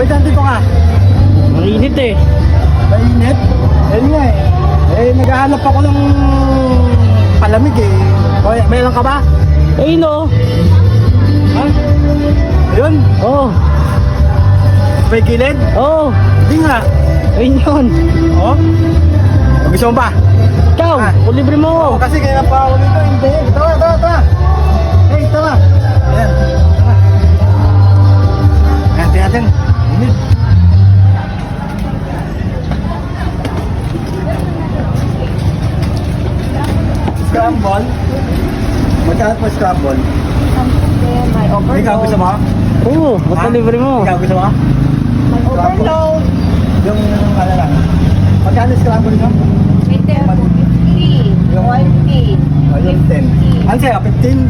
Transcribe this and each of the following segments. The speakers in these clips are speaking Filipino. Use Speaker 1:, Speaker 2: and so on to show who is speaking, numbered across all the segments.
Speaker 1: Ba't nandito ka?
Speaker 2: Mainit eh.
Speaker 1: Mainit? Ayun nga eh. Eh, naghahanap ako ng palamig eh. May, mayroon ka ba?
Speaker 2: Ayun oh.
Speaker 1: Ha? Ayun?
Speaker 2: Oh.
Speaker 1: May gilid?
Speaker 2: Oh.
Speaker 1: Hindi nga.
Speaker 2: Ayun yun.
Speaker 1: Oh? Gusto mo ba?
Speaker 2: Ikaw,
Speaker 1: Ah.
Speaker 2: libre mo.
Speaker 1: Oo, kasi kaya pa ako dito. Hindi. Tara, tara, tara. Hey, tara. Scramble. Magkano po scramble?
Speaker 3: May overload.
Speaker 1: Ikaw gusto mo?
Speaker 2: Oo, basta
Speaker 1: Ha?
Speaker 2: libre mo.
Speaker 1: Ikaw gusto mo?
Speaker 3: May overload.
Speaker 1: Yung ano lang. Magkano scramble nyo?
Speaker 3: May 10 po, 50, 20,
Speaker 1: Ayun, 10. Ano sa'yo? 15?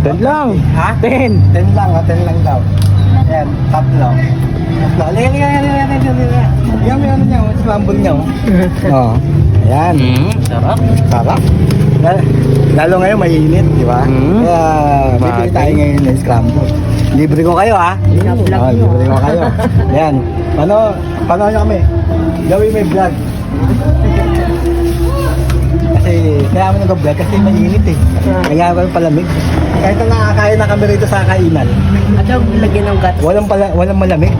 Speaker 2: 10 lang.
Speaker 1: Ha?
Speaker 2: 10.
Speaker 1: 10 lang, ha? 10 lang daw. Ayan, tatlo. Tatlo. Ayan, ayan, ayan, ayan, ayan, ayan. Yan, may ano niya, oh, scramble niya, oh. Oo. Ayan.
Speaker 2: Hmm, sarap.
Speaker 1: Sarap. Lalo, ngayon mainit, di ba?
Speaker 2: Mm.
Speaker 1: Kaya bibili tayo ngayon ng scramble. Libre ko kayo ha.
Speaker 3: Nyo.
Speaker 1: libre ko kayo. Yan. Paano, paano nyo kami? Gawin may vlog. kasi kaya kami nag-vlog kasi mainit eh. Kaya kami palamig. Kahit na nakakain na kami rito sa kainan,
Speaker 3: At yung lagyan ng gat.
Speaker 1: walang, pala, walang malamig.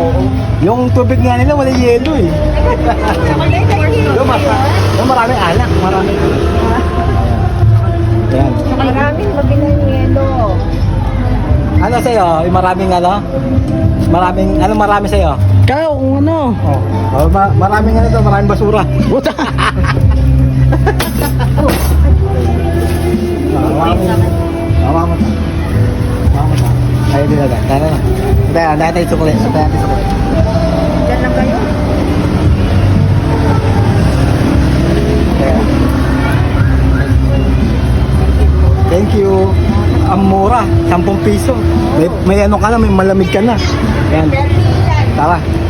Speaker 3: Oo.
Speaker 1: Yung tubig nga nila, walang yelo eh. Maraming
Speaker 3: mabilang yelo.
Speaker 1: Ano sa'yo? Yung maraming ano? Maraming, ano marami sa'yo?
Speaker 2: Kung ano.
Speaker 1: Oh. oh ma- maraming ano to, maraming basura.
Speaker 2: Buta.
Speaker 1: Hawakan mo. Hawakan mo. Hawakan mo. Ayun din agad. Tara na. Tara, dahil tayo sukuli. Tara natin sukuli.
Speaker 3: Diyan lang kayo.
Speaker 1: Thank you. Ang mura, 10 piso. May, may ano ka na, may malamig ka na. Yan. Tara.